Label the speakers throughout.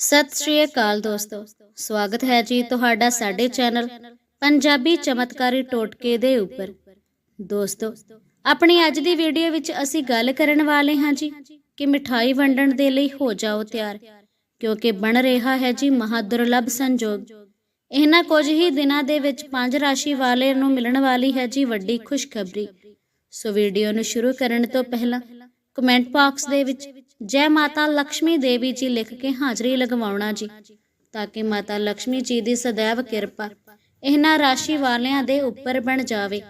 Speaker 1: ਸਤਿ ਸ਼੍ਰੀ ਅਕਾਲ ਦੋਸਤੋ। ਸਵਾਗਤ ਹੈ ਜੀ ਤੁਹਾਡਾ ਸਾਡੇ ਚੈਨਲ ਪੰਜਾਬੀ ਚਮਤਕਾਰੀ ਟੋਟਕੇ ਦੇ ਉੱਪਰ। ਦੋਸਤੋ, ਆਪਣੀ ਅੱਜ ਦੀ ਵੀਡੀਓ ਵਿੱਚ ਅਸੀਂ ਗੱਲ ਕਰਨ ਵਾਲੇ ਹਾਂ ਜੀ ਕਿ ਮਿਠਾਈ ਵੰਡਣ ਦੇ ਲਈ ਹੋ ਜਾਓ ਤਿਆਰ, ਕਿਉਂਕਿ ਬਣ ਰਿਹਾ ਹੈ ਜੀ ਮਹਾਦੁਰਲਭ ਸੰਜੋਗ। ਇਹਨਾਂ ਕੁਝ ਹੀ ਦਿਨਾਂ ਦੇ ਵਿੱਚ ਪੰਜ ਰਾਸ਼ੀ ਵਾਲੇ ਨੂੰ ਮਿਲਣ ਵਾਲੀ ਹੈ ਜੀ ਵੱਡੀ ਖੁਸ਼ਖਬਰੀ। ਸੋ ਵੀਡੀਓ ਨੂੰ ਸ਼ੁਰੂ ਕਰਨ ਤੋਂ ਪਹਿਲਾਂ ਕਮੈਂਟ ਬਾਕਸ ਦੇ ਵਿੱਚ ਜੈ ਮਾਤਾ ਲక్ష్ਮੀ ਦੇਵੀ ਜੀ ਲਿਖ ਕੇ ਹਾਜ਼ਰੀ ਲਗਵਾਉਣਾ ਜੀ, ਤਾਂ ਕਿ ਮਾਤਾ ਲక్ష్ਮੀ ਜੀ ਦੀ ਸदैव ਕਿਰਪਾ ਇਹਨਾਂ ਰਾਸ਼ੀ ਵਾਲਿਆਂ ਦੇ ਉੱਪਰ ਬਣ ਜਾਵੇ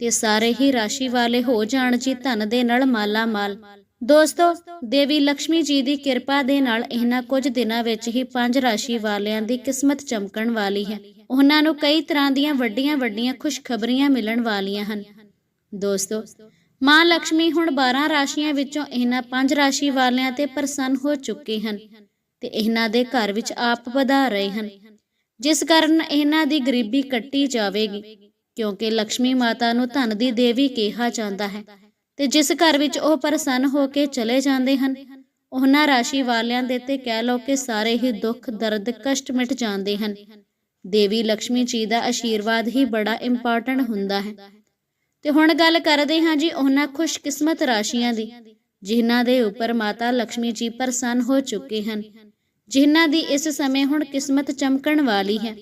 Speaker 1: ਤੇ ਸਾਰੇ ਹੀ ਰਾਸ਼ੀ ਵਾਲੇ ਹੋ ਜਾਣ ਜੀ ਧਨ ਦੇ ਨਾਲ ਮਾਲਾ ਮਾਲ। ਦੋਸਤੋ, ਦੇਵੀ ਲక్ష్ਮੀ ਜੀ ਦੀ ਕਿਰਪਾ ਦੇ ਨਾਲ ਇਹਨਾਂ ਕੁਝ ਦਿਨਾਂ ਵਿੱਚ ਹੀ ਪੰਜ ਰਾਸ਼ੀ ਵਾਲਿਆਂ ਦੀ ਕਿਸਮਤ ਚਮਕਣ ਵਾਲੀ ਹੈ। ਉਹਨਾਂ ਨੂੰ ਕਈ ਤਰ੍ਹਾਂ ਦੀਆਂ ਵੱਡੀਆਂ ਵੱਡੀਆਂ ਖੁਸ਼ਖਬਰੀਆਂ ਮਿਲਣ ਵਾਲੀਆਂ ਹਨ। ਦੋਸਤੋ ਮਾਂ ਲక్ష్ਮੀ ਹੁਣ 12 ਰਾਸ਼ੀਆਂ ਵਿੱਚੋਂ ਇਹਨਾਂ ਪੰਜ ਰਾਸ਼ੀ ਵਾਲਿਆਂ ਤੇ ਪ੍ਰਸੰਨ ਹੋ ਚੁੱਕੇ ਹਨ ਤੇ ਇਹਨਾਂ ਦੇ ਘਰ ਵਿੱਚ ਆਪ ਵਧਾ ਰਹੇ ਹਨ। ਜਿਸ ਕਾਰਨ ਇਹਨਾਂ ਦੀ ਗਰੀਬੀ ਕੱਟੀ ਜਾਵੇਗੀ, ਕਿਉਂਕਿ ਲక్ష్ਮੀ ਮਾਤਾ ਨੂੰ ਧਨ ਦੀ ਦੇਵੀ ਕਿਹਾ ਜਾਂਦਾ ਹੈ ਤੇ ਜਿਸ ਘਰ ਵਿੱਚ ਉਹ ਪ੍ਰਸੰਨ ਹੋ ਕੇ ਚਲੇ ਜਾਂਦੇ ਹਨ, ਉਹਨਾਂ ਰਾਸ਼ੀ ਵਾਲਿਆਂ ਦੇ ਤੇ ਕਹਿ ਲਓ ਕਿ ਸਾਰੇ ਹੀ ਦੁੱਖ, ਦਰਦ, ਕਸ਼ਟ ਮਿਟ ਜਾਂਦੇ ਹਨ। ਦੇਵੀ ਲక్ష్ਮੀ ਜੀ ਦਾ ਆਸ਼ੀਰਵਾਦ ਹੀ ਬੜਾ ਇੰਪੋਰਟੈਂਟ ਹੁੰਦਾ ਹੈ। ਤੇ ਹੁਣ ਗੱਲ ਕਰਦੇ ਹਾਂ ਜੀ ਉਹਨਾਂ ਖੁਸ਼ਕਿਸਮਤ ਰਾਸ਼ੀਆਂ ਦੀ, ਜਿਨ੍ਹਾਂ ਦੇ ਉੱਪਰ ਮਾਤਾ ਲక్ష్ਮੀ ਜੀ ਪ੍ਰਸੰਨ ਹੋ ਚੁੱਕੇ ਹਨ। ਜਿਨ੍ਹਾਂ ਦੀ ਇਸ ਸਮੇਂ ਹੁਣ ਕਿਸਮਤ ਚਮਕਣ ਵਾਲੀ ਹੈ।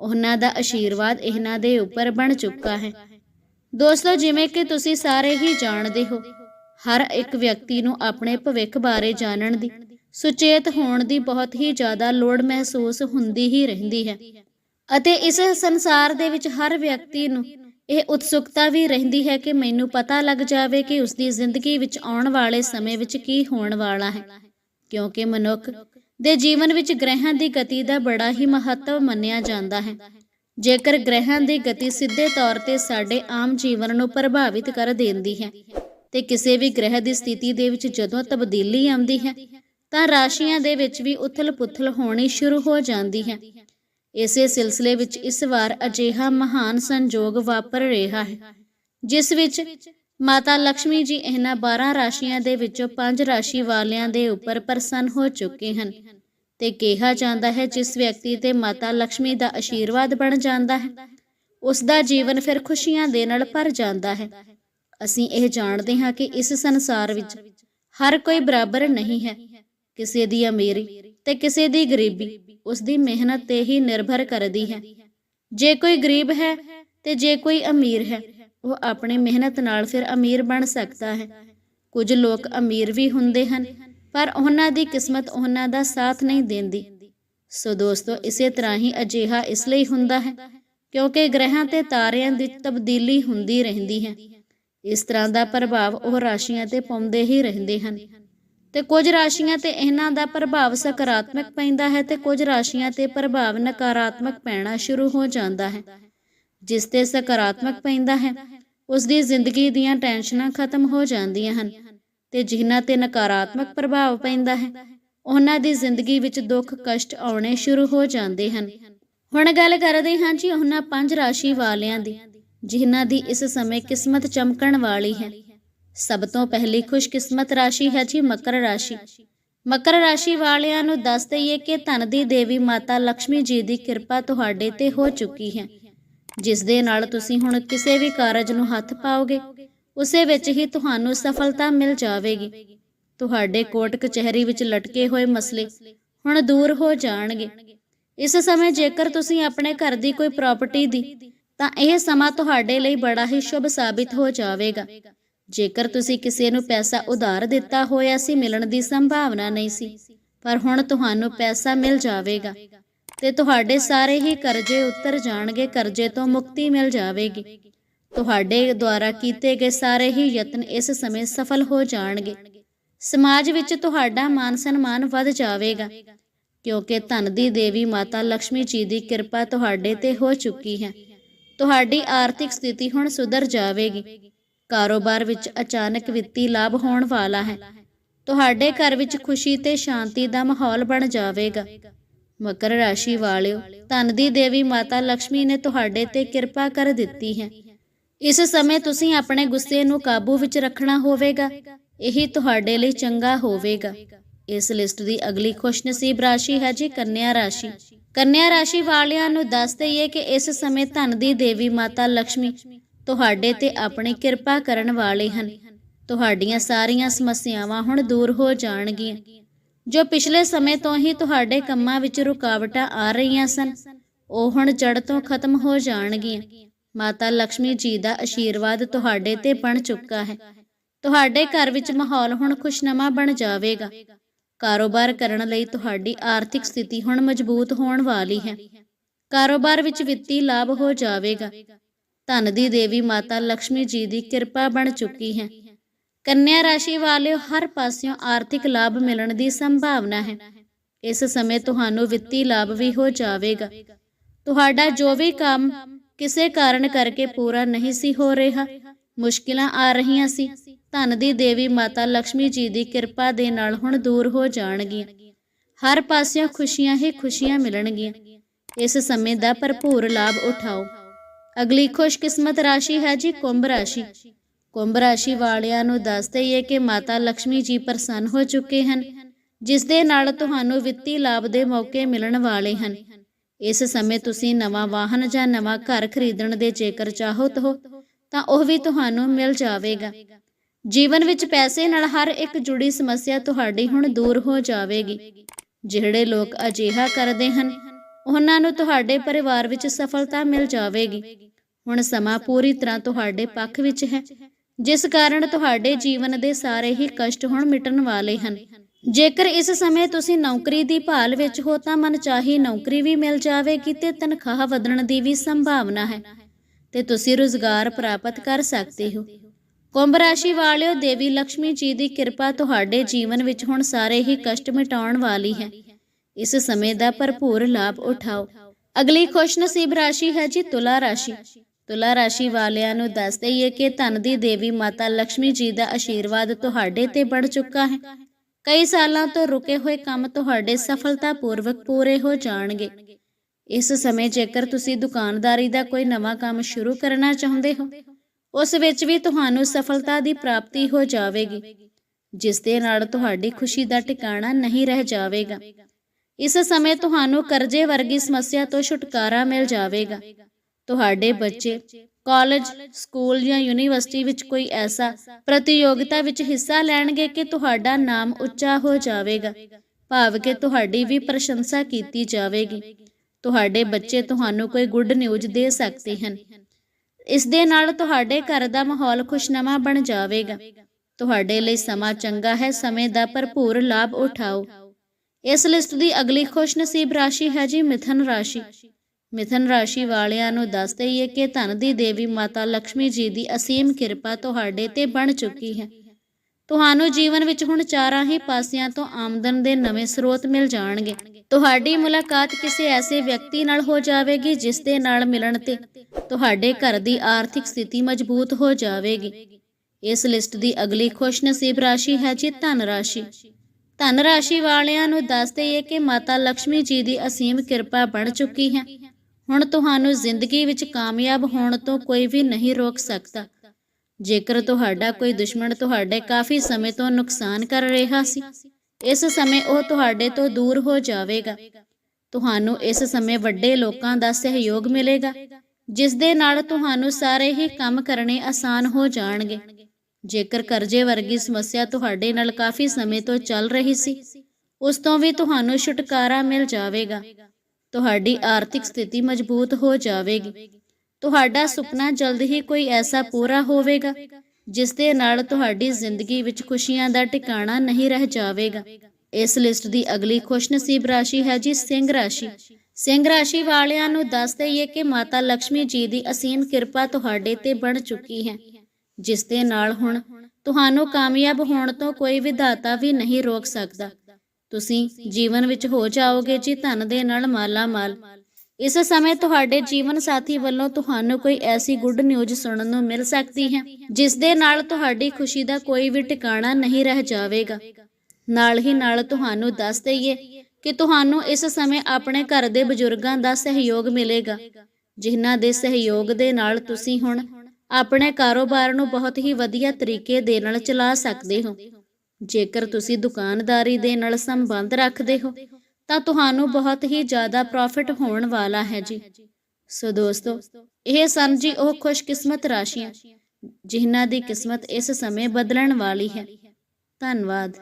Speaker 1: ਉਹਨਾਂ ਦਾ ਆਸ਼ੀਰਵਾਦ ਇਹਨਾਂ ਦੇ ਉੱਪਰ ਬਣ ਚੁੱਕਾ ਹੈ। ਦੋਸਤੋ, ਜਿਵੇਂ ਕਿ ਤੁਸੀਂ ਸਾਰੇ ਹੀ ਜਾਣਦੇ ਹੋ, ਹਰ ਇੱਕ ਵਿਅਕਤੀ ਨੂੰ ਆਪਣੇ ਭਵਿੱਖ ਬਾਰੇ ਜਾਣਨ ਦੀ, ਸੁਚੇਤ ਹੋਣ ਦੀ ਬਹੁਤ ਹੀ ਜ਼ਿਆਦਾ ਲੋੜ ਮਹਿਸੂਸ ਹੁੰਦੀ ਹੀ ਰਹਿੰਦੀ ਹੈ। ਅਤੇ ਇਸ ਸੰਸਾਰ ਦੇ ਵਿੱਚ ਹਰ ਵਿਅਕਤੀ ਨੂੰ ਇਹ ਉਤਸੁਕਤਾ ਵੀ ਰਹਿੰਦੀ ਹੈ ਕਿ ਮੈਨੂੰ ਪਤਾ ਲੱਗ ਜਾਵੇ ਕਿ ਉਸ ਦੀ ਜ਼ਿੰਦਗੀ ਵਿੱਚ ਆਉਣ ਵਾਲੇ ਸਮੇਂ ਵਿੱਚ ਕੀ ਹੋਣ ਵਾਲਾ ਹੈ। ਕਿਉਂਕਿ ਮਨੁੱਖ ਦੇ ਜੀਵਨ ਵਿੱਚ ਗ੍ਰਹਿਾਂ ਦੀ ਗਤੀ ਦਾ ਬੜਾ ਹੀ ਮਹੱਤਵ ਮੰਨਿਆ ਜਾਂਦਾ ਹੈ। ਜੇਕਰ ਗ੍ਰਹਿਾਂ ਦੀ ਗਤੀ ਸਿੱਧੇ ਤੌਰ ਤੇ ਸਾਡੇ ਆਮ ਜੀਵਨ ਨੂੰ ਪ੍ਰਭਾਵਿਤ ਕਰ ਦਿੰਦੀ ਹੈ ਤੇ ਕਿਸੇ ਵੀ ਗ੍ਰਹਿ ਦੀ ਸਥਿਤੀ ਦੇ ਵਿੱਚ ਜਦੋਂ ਤਬਦੀਲੀ ਆਉਂਦੀ ਹੈ, ਤਾਂ ਰਾਸ਼ੀਆਂ ਦੇ ਵਿੱਚ ਵੀ ਉਥਲ-ਪੁਥਲ ਹੋਣੀ ਸ਼ੁਰੂ ਹੋ ਜਾਂਦੀ ਹੈ। ਇਸੇ ਸਿਲਸਿਲੇ ਵਿੱਚ ਇਸ ਵਾਰ ਅਜਿਹਾ ਮਹਾਨ ਸੰਜੋਗ ਵਾਪਰ ਰਿਹਾ ਹੈ, ਜਿਸ ਵਿੱਚ ਮਾਤਾ ਲక్ష్ਮੀ ਜੀ ਇਹਨਾਂ 12 ਰਾਸ਼ੀਆਂ ਦੇ ਵਿੱਚੋਂ ਪੰਜ ਰਾਸ਼ੀ ਵਾਲਿਆਂ ਦੇ ਉੱਪਰ ਪ੍ਰਸੰਨ ਹੋ ਚੁੱਕੇ ਹਨ ਤੇ ਕਿਹਾ ਜਾਂਦਾ ਹੈ ਜਿਸ ਵਿਅਕਤੀ ਤੇ ਮਾਤਾ ਲక్ష్ਮੀ ਦਾ ਆਸ਼ੀਰਵਾਦ ਬਣ ਜਾਂਦਾ ਹੈ, ਉਸ ਦਾ ਜੀਵਨ ਫਿਰ ਖੁਸ਼ੀਆਂ ਦੇ ਨਾਲ ਭਰ ਜਾਂਦਾ ਹੈ। ਅਸੀਂ ਇਹ ਜਾਣਦੇ ਹਾਂ ਕਿ ਇਸ ਸੰਸਾਰ ਵਿੱਚ ਹਰ ਕੋਈ ਬਰਾਬਰ ਨਹੀਂ ਹੈ, ਕਿਸੇ ਦੀ ਅਮੀਰੀ ਤੇ ਕਿਸੇ ਦੀ ਗਰੀਬੀ ਉਸ ਦੀ ਮਿਹਨਤ ਤੇ ਹੀ ਨਿਰਭਰ ਕਰਦੀ ਹੈ। ਜੇ ਕੋਈ ਗਰੀਬ ਹੈ ਤੇ ਜੇ ਕੋਈ ਅਮੀਰ ਹੈ, ਉਹ ਆਪਣੀ ਮਿਹਨਤ ਨਾਲ ਫਿਰ ਅਮੀਰ ਬਣ ਸਕਦਾ ਹੈ। ਕੁਝ ਲੋਕ ਅਮੀਰ ਵੀ ਹੁੰਦੇ ਹਨ, ਪਰ ਉਹਨਾਂ ਦੀ ਕਿਸਮਤ ਉਹਨਾਂ ਦਾ ਸਾਥ ਨਹੀਂ ਦਿੰਦੀ। ਸੋ ਦੋਸਤੋ, ਇਸੇ ਤਰ੍ਹਾਂ ਹੀ ਅਜਿਹਾ ਇਸ ਲਈ ਹੁੰਦਾ ਹੈ, ਕਿਉਂਕਿ ਗ੍ਰਹਿਾਂ ਤੇ ਤਾਰਿਆਂ ਦੀ ਤਬਦੀਲੀ ਹੁੰਦੀ ਰਹਿੰਦੀ ਹੈ। ਇਸ ਤਰ੍ਹਾਂ ਦਾ ਪ੍ਰਭਾਵ ਉਹ ਰਾਸ਼ੀਆਂ ਤੇ ਪਾਉਂਦੇ ਹੀ ਰਹਿੰਦੇ ਹਨ। ਤੇ ਕੁਝ ਰਾਸ਼ੀਆਂ ਤੇ ਇਹਨਾਂ ਦਾ ਪ੍ਰਭਾਵ ਸਕਾਰਾਤਮਕ ਪੈਂਦਾ ਹੈ ਤੇ ਕੁਝ ਰਾਸ਼ੀਆਂ ਤੇ ਪ੍ਰਭਾਵ ਨਕਾਰਾਤਮਕ ਪੈਣਾ ਸ਼ੁਰੂ ਹੋ ਜਾਂਦਾ ਹੈ। ਜਿਸ ਤੇ ਸਕਾਰਾਤਮਕ ਪੈਂਦਾ ਹੈ ਉਸ ਦੀ ਜ਼ਿੰਦਗੀ ਦੀਆਂ ਟੈਨਸ਼ਨਾਂ ਖਤਮ ਹੋ ਜਾਂਦੀਆਂ ਹਨ ਤੇ ਜਿਨ੍ਹਾਂ ਤੇ ਨਕਾਰਾਤਮਕ ਪ੍ਰਭਾਵ ਪੈਂਦਾ ਹੈ, ਉਹਨਾਂ ਦੀ ਜ਼ਿੰਦਗੀ ਵਿੱਚ ਦੁੱਖ ਕਸ਼ਟ ਆਉਣੇ ਸ਼ੁਰੂ ਹੋ ਜਾਂਦੇ ਹਨ। ਹੁਣ ਗੱਲ ਕਰਦੇ ਹਾਂ ਜੀ ਉਹਨਾਂ ਪੰਜ ਰਾਸ਼ੀ ਵਾਲਿਆਂ ਦੀ, ਜਿਨ੍ਹਾਂ ਦੀ ਇਸ ਸਮੇਂ ਕਿਸਮਤ ਚਮਕਣ ਵਾਲੀ ਹੈ। ਸਭ ਤੋਂ ਪਹਿਲੀ ਖੁਸ਼ਕਿਸਮਤ ਰਾਸ਼ੀ ਹੈ ਜੀ ਮਕਰ ਰਾਸ਼ੀ। ਮਕਰ ਰਾਸ਼ੀ ਵਾਲਿਆਂ ਨੂੰ ਦੱਸ ਦਈਏ ਕਿ ਧਨ ਦੀ ਦੇਵੀ ਮਾਤਾ ਲక్ష్ਮੀ ਜੀ ਦੀ ਕਿਰਪਾ ਤੁਹਾਡੇ ਤੇ ਹੋ ਚੁੱਕੀ ਹੈ। ਜਿਸ ਦੇ ਨਾਲ ਤੁਸੀਂ ਹੁਣ ਕਿਸੇ ਵੀ ਕਾਰਜ ਨੂੰ ਹੱਥ ਪਾਓਗੇ, ਉਸੇ ਵਿੱਚ ਹੀ ਤੁਹਾਨੂੰ ਸਫਲਤਾ ਮਿਲ ਜਾਵੇਗੀ। ਤੁਹਾਡੇ ਕੋਰਟ ਕਚਹਿਰੀ ਵਿੱਚ ਲਟਕੇ ਹੋਏ ਮਸਲੇ ਹੁਣ ਦੂਰ ਹੋ ਜਾਣਗੇ। ਇਸ ਸਮੇਂ ਜੇਕਰ ਤੁਸੀਂ ਆਪਣੇ ਘਰ ਦੀ ਕੋਈ ਪ੍ਰਾਪਰਟੀ ਦੀ, ਤਾਂ ਇਹ ਸਮਾਂ ਤੁਹਾਡੇ ਲਈ ਬੜਾ ਹੀ ਸ਼ੁਭ ਸਾਬਿਤ ਹੋ ਜਾਵੇਗਾ। ਜੇਕਰ ਤੁਸੀਂ ਕਿਸੇ ਨੂੰ ਪੈਸਾ ਉਧਾਰ ਦਿੱਤਾ ਹੋਇਆ ਸੀ, ਮਿਲਣ ਦੀ ਸੰਭਾਵਨਾ ਨਹੀਂ ਸੀ। ਪਰ ਹੁਣ ਤੁਹਾਨੂੰ ਪੈਸਾ ਮਿਲ ਜਾਵੇਗਾ ਤੇ ਤੁਹਾਡੇ ਸਾਰੇ ਹੀ ਕਰਜ਼ੇ ਉਤਰ ਜਾਣਗੇ, ਕਰਜ਼ੇ ਤੋਂ ਮੁਕਤੀ ਮਿਲ ਜਾਵੇਗੀ। ਤੁਹਾਡੇ ਦੁਆਰਾ ਕੀਤੇ ਗਏ ਸਾਰੇ ਹੀ ਯਤਨ ਇਸ ਸਮੇਂ ਸਫਲ ਹੋ ਜਾਣਗੇ। ਸਮਾਜ ਵਿੱਚ ਤੁਹਾਡਾ ਮਾਨ ਸਨਮਾਨ ਵੱਧ ਜਾਵੇਗਾ, ਕਿਉਂਕਿ ਧਨ ਦੀ ਦੇਵੀ ਮਾਤਾ ਲక్ష్ਮੀ ਜੀ ਦੀ ਕਿਰਪਾ ਤੁਹਾਡੇ ਤੇ ਹੋ ਚੁੱਕੀ ਹੈ। ਤੁਹਾਡੀ ਆਰਥਿਕ ਸਥਿਤੀ ਹੁਣ ਸੁਧਰ ਜਾਵੇਗੀ। ਕਾਰੋਬਾਰ ਵਿੱਚ ਅਚਾਨਕ ਵਿੱਤੀ ਲਾਭ ਹੋਣ ਵਾਲਾ ਹੈ। ਤੁਹਾਡੇ ਘਰ ਵਿੱਚ ਖੁਸ਼ੀ ਤੇ ਸ਼ਾਂਤੀ ਦਾ ਮਾਹੌਲ ਬਣ ਜਾਵੇਗਾ। ਮਕਰ ਰਾਸ਼ੀ ਵਾਲਿਓ ਧਨ ਦੀ ਦੇਵੀ ਮਾਤਾ ਲక్ష్ਮੀ ਨੇ ਤੁਹਾਡੇ ਤੇ ਕਿਰਪਾ ਕਰ ਦਿੱਤੀ ਹੈ। ਇਸ ਸਮੇਂ ਤੁਸੀਂ ਆਪਣੇ ਗੁੱਸੇ ਨੂੰ ਕਾਬੂ ਵਿੱਚ ਰੱਖਣਾ ਹੋਵੇਗਾ। ਇਹੀ ਤੁਹਾਡੇ ਲਈ ਚੰਗਾ ਹੋਵੇਗਾ। ਇਸ ਲਿਸਟ ਦੀ ਅਗਲੀ ਖੁਸ਼ਨਸੀਬ ਰਾਸ਼ੀ ਹੈ ਜੀ ਕੰਨਿਆ ਰਾਸ਼ੀ। ਕੰਨਿਆ ਰਾਸ਼ੀ ਵਾਲਿਆਂ ਨੂੰ ਦੱਸ ਦਈਏ ਕਿ ਇਸ ਸਮੇਂ ਧਨ ਦੀ ਦੇਵੀ ਮਾਤਾ ਲక్ష్ਮੀ ਤੁਹਾਡੇ ਤੇ ਆਪਣੀ ਕਿਰਪਾ ਕਰਨ ਵਾਲੇ ਹਨ। ਤੁਹਾਡੀਆਂ ਸਾਰੀਆਂ ਸਮੱਸਿਆਵਾਂ ਹੁਣ ਦੂਰ ਹੋ ਜਾਣਗੀਆਂ। ਜੋ ਪਿਛਲੇ ਸਮੇਂ ਤੋਂ ਹੀ ਤੁਹਾਡੇ ਕੰਮਾਂ ਵਿੱਚ ਰੁਕਾਵਟਾਂ ਆ ਰਹੀਆਂ ਸਨ, ਉਹ ਹੁਣ ਜੜ ਤੋਂ ਖਤਮ ਹੋ ਜਾਣਗੀਆਂ। ਮਾਤਾ ਲక్ష్ਮੀ ਜੀ ਦਾ ਆਸ਼ੀਰਵਾਦ ਤੁਹਾਡੇ ਤੇ ਬਣ ਚੁੱਕਾ ਹੈ। ਤੁਹਾਡੇ ਘਰ ਵਿੱਚ ਮਾਹੌਲ ਹੁਣ ਖੁਸ਼ਨਮਾ ਬਣ ਜਾਵੇਗਾ। ਕਾਰੋਬਾਰ ਕਰਨ ਲਈ ਤੁਹਾਡੀ ਆਰਥਿਕ ਸਥਿਤੀ ਹੁਣ ਮਜ਼ਬੂਤ ਹੋਣ ਵਾਲੀ ਹੈ। ਕਾਰੋਬਾਰ ਵਿੱਚ ਵਿੱਤੀ ਲਾਭ ਹੋ ਜਾਵੇਗਾ। ਧਨ ਦੀ ਦੇਵੀ ਮਾਤਾ ਲక్ష్ਮੀ ਜੀ ਦੀ ਕਿਰਪਾ ਬਣ ਚੁੱਕੀ ਹੈ। ਕੰਨਿਆ ਰਾਸ਼ੀ ਵਾਲਿਓ, ਹਰ ਪਾਸਿਓਂ ਆਰਥਿਕ ਲਾਭ ਮਿਲਣ ਦੀ ਸੰਭਾਵਨਾ ਹੈ। ਇਸ ਸਮੇਂ ਤੁਹਾਨੂੰ ਵਿੱਤੀ ਲਾਭ ਵੀ ਹੋ ਜਾਵੇਗਾ। ਤੁਹਾਡਾ ਜੋ ਵੀ ਕੰਮ ਕਿਸੇ ਕਾਰਨ ਕਰਕੇ ਪੂਰਾ ਨਹੀਂ ਸੀ ਹੋ ਰਿਹਾ, ਮੁਸ਼ਕਿਲਾਂ ਆ ਰਹੀਆਂ ਸੀ। ਧਨ ਦੀ ਦੇਵੀ ਮਾਤਾ ਲక్ష్ਮੀ ਜੀ ਦੀ ਕਿਰਪਾ ਦੇ ਨਾਲ ਹੁਣ ਦੂਰ ਹੋ ਜਾਣਗੀਆਂ। ਹਰ ਪਾਸਿਓਂ ਖੁਸ਼ੀਆਂ ਹੀ ਖੁਸ਼ੀਆਂ ਮਿਲਣਗੀਆਂ। ਇਸ ਸਮੇਂ ਦਾ ਭਰਪੂਰ ਲਾਭ ਉਠਾਓ। ਅਗਲੀ ਖੁਸ਼ਕਿਸਮਤ ਰਾਸ਼ੀ ਹੈ ਜੀ ਕੁੰਭ ਰਾਸ਼ੀ। ਕੁੰਭ ਰਾਸ਼ੀ ਵਾਲਿਆਂ ਨੂੰ ਦੱਸ ਦਈਏ ਕਿ ਮਾਤਾ ਲక్ష్ਮੀ ਜੀ ਪ੍ਰਸੰਨ ਹੋ ਚੁੱਕੇ ਹਨ, ਜਿਸ ਦੇ ਨਾਲ ਤੁਹਾਨੂੰ ਵਿੱਤੀ ਲਾਭ ਦੇ ਮੌਕੇ ਮਿਲਣ ਵਾਲੇ ਹਨ। ਇਸ ਸਮੇਂ ਤੁਸੀਂ ਨਵਾਂ ਵਾਹਨ ਜਾਂ ਨਵਾਂ ਘਰ ਖਰੀਦਣ ਦੇ ਜੇਕਰ ਚਾਹੋ ਤੋ ਤਾਂ ਉਹ ਵੀ ਤੁਹਾਨੂੰ ਮਿਲ ਜਾਵੇਗਾ। ਜੀਵਨ ਵਿੱਚ ਪੈਸੇ ਨਾਲ ਹਰ ਇੱਕ ਜੁੜੀ ਸਮੱਸਿਆ ਤੁਹਾਡੀ ਹੁਣ ਦੂਰ ਹੋ ਜਾਵੇਗੀ। ਜਿਹੜੇ ਲੋਕ ਅਜਿਹਾ ਕਰਦੇ ਹਨ ਉਹਨਾਂ ਨੂੰ ਤੁਹਾਡੇ ਪਰਿਵਾਰ ਵਿੱਚ ਸਫਲਤਾ ਮਿਲ ਜਾਵੇਗੀ। ਹੁਣ ਸਮਾਂ ਪੂਰੀ ਤਰ੍ਹਾਂ ਤੁਹਾਡੇ ਪੱਖ ਵਿੱਚ ਹੈ। ਜਿਸ ਕਾਰਨ ਤੁਹਾਡੇ ਜੀਵਨ ਦੇ ਸਾਰੇ ਹੀ ਕਸ਼ਟ ਹੁਣ ਮਿਟਣ ਵਾਲੇ ਹਨ। ਜੇਕਰ ਇਸ ਸਮੇਂ ਤੁਸੀਂ ਨੌਕਰੀ ਦੀ ਭਾਲ ਵਿੱਚ ਹੋ ਤਾਂ ਮਨਚਾਹੀ ਨੌਕਰੀ ਵੀ ਮਿਲ ਜਾਵੇਗੀ ਤੇ ਤਨਖਾਹ ਵਧਣ ਦੀ ਵੀ ਸੰਭਾਵਨਾ ਹੈ। ਤੇ ਤੁਸੀਂ ਰੁਜ਼ਗਾਰ ਪ੍ਰਾਪਤ ਕਰ ਸਕਦੇ ਹੋ। ਕੁੰਭ ਰਾਸ਼ੀ ਵਾਲਿਓ ਦੇਵੀ ਲక్ష్ਮੀ ਜੀ ਦੀ ਕਿਰਪਾ ਤੁਹਾਡੇ ਜੀਵਨ ਵਿੱਚ ਹੁਣ ਸਾਰੇ ਹੀ ਕਸ਼ਟ ਮਿਟਾਉਣ ਵਾਲੀ ਹੈ। ਇਸ ਸਮੇਂ ਦਾ ਭਰਪੂਰ ਲਾਭ ਉਠਾਓ। ਅਗਲੀ ਖੁਸ਼ਨਸੀਬ ਰਾਸ਼ੀ ਹੈ ਜੀ ਤੁਲਾ ਰਾਸ਼ੀ। ਤੁਲਾ ਰਾਸ਼ੀ ਵਾਲਿਆਂ ਨੂੰ ਦੱਸ ਦਈਏ ਕਿ ਧਨ ਦੀ ਦੇਵੀ ਮਾਤਾ ਲక్ష్ਮੀ ਜੀ ਦਾ ਆਸ਼ੀਰਵਾਦ ਤੁਹਾਡੇ ਤੇ ਬਣ ਚੁੱਕਾ ਹੈ। ਕਈ ਸਾਲਾਂ ਤੋਂ ਰੁਕੇ ਹੋਏ ਕੰਮ ਤੁਹਾਡੇ ਸਫਲਤਾਪੂਰਵਕ ਪੂਰੇ ਹੋ ਜਾਣਗੇ। ਇਸ ਸਮੇਂ ਜੇਕਰ ਤੁਸੀਂ ਦੁਕਾਨਦਾਰੀ ਦਾ ਕੋਈ ਨਵਾਂ ਕੰਮ ਸ਼ੁਰੂ ਕਰਨਾ ਚਾਹੁੰਦੇ ਹੋ, ਉਸ ਵਿੱਚ ਵੀ ਤੁਹਾਨੂੰ ਸਫਲਤਾ ਦੀ ਪ੍ਰਾਪਤੀ ਹੋ ਜਾਵੇਗੀ, ਜਿਸ ਦੇ ਨਾਲ ਤੁਹਾਡੀ ਖੁਸ਼ੀ ਦਾ ਟਿਕਾਣਾ ਨਹੀਂ ਰਹਿ ਜਾਵੇਗਾ। ਇਸ ਸਮੇਂ ਤੁਹਾਨੂੰ ਕਰਜ਼ੇ ਵਰਗੀ ਸਮੱਸਿਆ ਤੋਂ ਛੁਟਕਾਰਾ ਮਿਲ ਜਾਵੇਗਾ। ਤੁਹਾਡੇ ਬੱਚੇ, ਕਾਲਜ, ਸਕੂਲ ਜਾਂ ਯੂਨੀਵਰਸਿਟੀ ਵਿੱਚ ਕੋਈ ਐਸਾ ਪ੍ਰਤੀਯੋਗਿਤਾ ਵਿੱਚ ਹਿੱਸਾ ਲੈਣਗੇ ਕਿ ਤੁਹਾਡਾ ਨਾਮ ਉੱਚਾ ਹੋ ਜਾਵੇਗਾ, ਭਾਵ ਕਿ ਤੁਹਾਡੀ ਵੀ ਪ੍ਰਸ਼ੰਸਾ ਕੀਤੀ ਜਾਵੇਗੀ। ਤੁਹਾਡੇ ਬੱਚੇ ਤੁਹਾਨੂੰ ਕੋਈ ਗੁੱਡ ਨਿਊਜ਼ ਦੇ ਸਕਦੇ ਹਨ। ਇਸ ਦੇ ਨਾਲ ਤੁਹਾਡੇ ਘਰ ਦਾ ਮਾਹੌਲ ਖੁਸ਼ਨਮਾ ਬਣ ਜਾਵੇਗਾ। ਤੁਹਾਡੇ ਲਈ ਸਮਾਂ ਚੰਗਾ ਹੈ, ਸਮੇਂ ਦਾ ਭਰਪੂਰ ਲਾਭ ਉਠਾਓ। ਇਸ ਲਿਸਟ ਦੀ ਅਗਲੀ ਖੁਸ਼ਨਸੀਬ ਰਾਸ਼ੀ ਹੈ ਜੀ ਮਿਥਨ ਰਾਸ਼ੀ। ਮਿਥਨ ਰਾਸ਼ੀ ਵਾਲਿਆਂ ਨੂੰ ਦੱਸ ਦਈਏ ਕਿ ਧਨ ਦੀ ਦੇਵੀ ਮਾਤਾ ਲక్ష్ਮੀ ਜੀ ਦੀ ਅਸੀਮ ਕਿਰਪਾ ਤੁਹਾਡੇ ਤੇ ਬਣ ਚੁੱਕੀ ਹੈ। ਤੁਹਾਨੂੰ ਜੀਵਨ ਵਿੱਚ ਹੁਣ ਚਾਰਾਂ ਹੀ ਪਾਸਿਆਂ ਤੋਂ ਆਮਦਨ ਦੇ ਨਵੇਂ ਸਰੋਤ ਮਿਲ ਜਾਣਗੇ। ਤੁਹਾਡੀ ਮੁਲਾਕਾਤ ਕਿਸੇ ਐਸੇ ਵਿਅਕਤੀ ਨਾਲ ਹੋ ਜਾਵੇਗੀ ਜਿਸ ਦੇ ਨਾਲ ਮਿਲਣ ਤੇ ਤੁਹਾਡੇ ਘਰ ਦੀ ਆਰਥਿਕ ਸਥਿਤੀ ਮਜ਼ਬੂਤ ਹੋ ਜਾਵੇਗੀ। ਇਸ ਲਿਸਟ ਦੀ ਅਗਲੀ ਖੁਸ਼ਨਸੀਬ ਰਾਸ਼ੀ ਹੈ ਜੀ ਧਨ ਰਾਸ਼ੀ। ਧਨ ਰਾਸ਼ੀ ਵਾਲਿਆਂ ਨੂੰ ਦੱਸ ਦਈਏ ਕਿ ਮਾਤਾ ਲక్ష్ਮੀ ਜੀ ਦੀ ਅਸੀਮ ਕਿਰਪਾ ਬਣ ਚੁੱਕੀ ਹੈ। ਹੁਣ ਤੁਹਾਨੂੰ ਜ਼ਿੰਦਗੀ ਵਿੱਚ ਕਾਮਯਾਬ ਹੋਣ ਤੋਂ ਕੋਈ ਵੀ ਨਹੀਂ ਰੋਕ ਸਕਦਾ। ਜੇਕਰ ਤੁਹਾਡਾ ਕੋਈ ਦੁਸ਼ਮਣ ਤੁਹਾਡੇ ਕਾਫੀ ਸਮੇਂ ਤੋਂ ਨੁਕਸਾਨ ਕਰ ਰਿਹਾ ਸੀ, ਇਸ ਸਮੇਂ ਉਹ ਤੁਹਾਡੇ ਤੋਂ ਦੂਰ ਹੋ ਜਾਵੇਗਾ। ਤੁਹਾਨੂੰ ਇਸ ਸਮੇਂ ਵੱਡੇ ਲੋਕਾਂ ਦਾ ਸਹਿਯੋਗ ਮਿਲੇਗਾ, ਜਿਸ ਦੇ ਨਾਲ ਤੁਹਾਨੂੰ ਸਾਰੇ ਹੀ ਕੰਮ ਕਰਨੇ ਆਸਾਨ ਹੋ ਜਾਣਗੇ। ਜੇਕਰ ਕਰਜ਼ੇ ਵਰਗੀ ਸਮੱਸਿਆ ਤੁਹਾਡੇ ਨਾਲ ਕਾਫੀ ਸਮੇਂ ਤੋਂ ਚੱਲ ਰਹੀ ਸੀ, ਉਸ ਤੋਂ ਵੀ ਤੁਹਾਨੂੰ ਛੁਟਕਾਰਾ ਮਿਲ ਜਾਵੇਗਾ। ਤੁਹਾਡੀ ਆਰਥਿਕ ਸਥਿਤੀ ਮਜ਼ਬੂਤ ਹੋ ਜਾਵੇਗੀ। ਤੁਹਾਡਾ ਸੁਪਨਾ ਜਲਦ ਹੀ ਕੋਈ ਐਸਾ ਪੂਰਾ ਹੋਵੇਗਾ, ਜਿਸ ਦੇ ਨਾਲ ਤੁਹਾਡੀ ਜ਼ਿੰਦਗੀ ਵਿੱਚ ਖੁਸ਼ੀਆਂ ਦਾ ਟਿਕਾਣਾ ਨਹੀਂ ਰਹਿ ਜਾਵੇਗਾ। ਇਸ ਲਿਸਟ ਦੀ ਅਗਲੀ ਖੁਸ਼ਨਸੀਬ ਰਾਸ਼ੀ ਹੈ ਜੀ ਸਿੰਘ ਰਾਸ਼ੀ। ਸਿੰਘ ਰਾਸ਼ੀ ਵਾਲਿਆਂ ਨੂੰ ਦੱਸ ਦਈਏ ਕਿ ਮਾਤਾ ਲక్ష్ਮੀ ਜੀ ਦੀ ਅਸੀਮ ਕਿਰਪਾ ਤੁਹਾਡੇ ਤੇ ਬਣ ਚੁੱਕੀ ਹੈ। ਜਿਸ ਦੇ ਨਾਲ ਹੁਣ ਤੁਹਾਨੂੰ ਕਾਮਯਾਬ ਹੋਣ ਤੋਂ ਕੋਈ ਵਿਧਾਤਾ ਵੀ ਨਹੀਂ ਰੋਕ ਸਕਦਾ। ਤੁਸੀਂ ਜੀਵਨ ਵਿੱਚ ਹੋ ਜਾਓਗੇ ਜੀ ਧਨ ਦੇ ਨਾਲ, ਮਾਲਾ ਮਾਲ। ਇਸ ਸਮੇਂ ਤੁਹਾਡੇ ਜੀਵਨ ਸਾਥੀ ਵੱਲੋਂ ਤੁਹਾਨੂੰ ਕੋਈ ਐਸੀ ਗੁੱਡ ਨਿਊਜ਼ ਸੁਣਨ ਨੂੰ ਮਿਲ ਸਕਦੀ ਹੈ, ਜਿਸ ਦੇ ਨਾਲ ਤੁਹਾਡੀ ਖੁਸ਼ੀ ਦਾ ਕੋਈ ਵੀ ਟਿਕਾਣਾ ਨਹੀਂ ਰਹਿ ਜਾਵੇਗਾ। ਨਾਲ ਹੀ ਨਾਲ ਤੁਹਾਨੂੰ ਦੱਸ ਦਈਏ ਕਿ ਤੁਹਾਨੂੰ ਇਸ ਸਮੇਂ ਆਪਣੇ ਘਰ ਦੇ ਬਜ਼ੁਰਗਾਂ ਦਾ ਸਹਿਯੋਗ ਮਿਲੇਗਾ, ਜਿਨ੍ਹਾਂ ਦੇ ਸਹਿਯੋਗ ਦੇ ਨਾਲ ਤੁਸੀਂ ਹੁਣ ਆਪਣੇ ਕਾਰੋਬਾਰ ਨੂੰ ਬਹੁਤ ਹੀ ਵਧੀਆ ਤਰੀਕੇ ਦੇ ਨਾਲ ਚਲਾ ਸਕਦੇ ਹੋ। ਜੇਕਰ ਤੁਸੀਂ ਦੁਕਾਨਦਾਰੀ ਦੇ ਨਾਲ ਸੰਬੰਧ ਰੱਖਦੇ ਹੋ, ਤਾਂ ਤੁਹਾਨੂੰ ਬਹੁਤ ਹੀ ਜ਼ਿਆਦਾ ਪ੍ਰੋਫਿਟ ਹੋਣ ਵਾਲਾ ਹੈ ਜੀ। ਸੋ ਦੋਸਤੋ, ਇਹ ਸਨ ਜੀ ਉਹ ਖੁਸ਼ਕਿਸਮਤ ਰਾਸ਼ੀਆਂ, ਜਿਨ੍ਹਾਂ ਦੀ ਕਿਸਮਤ ਇਸ ਸਮੇਂ ਬਦਲਣ ਵਾਲੀ ਹੈ। ਧੰਨਵਾਦ।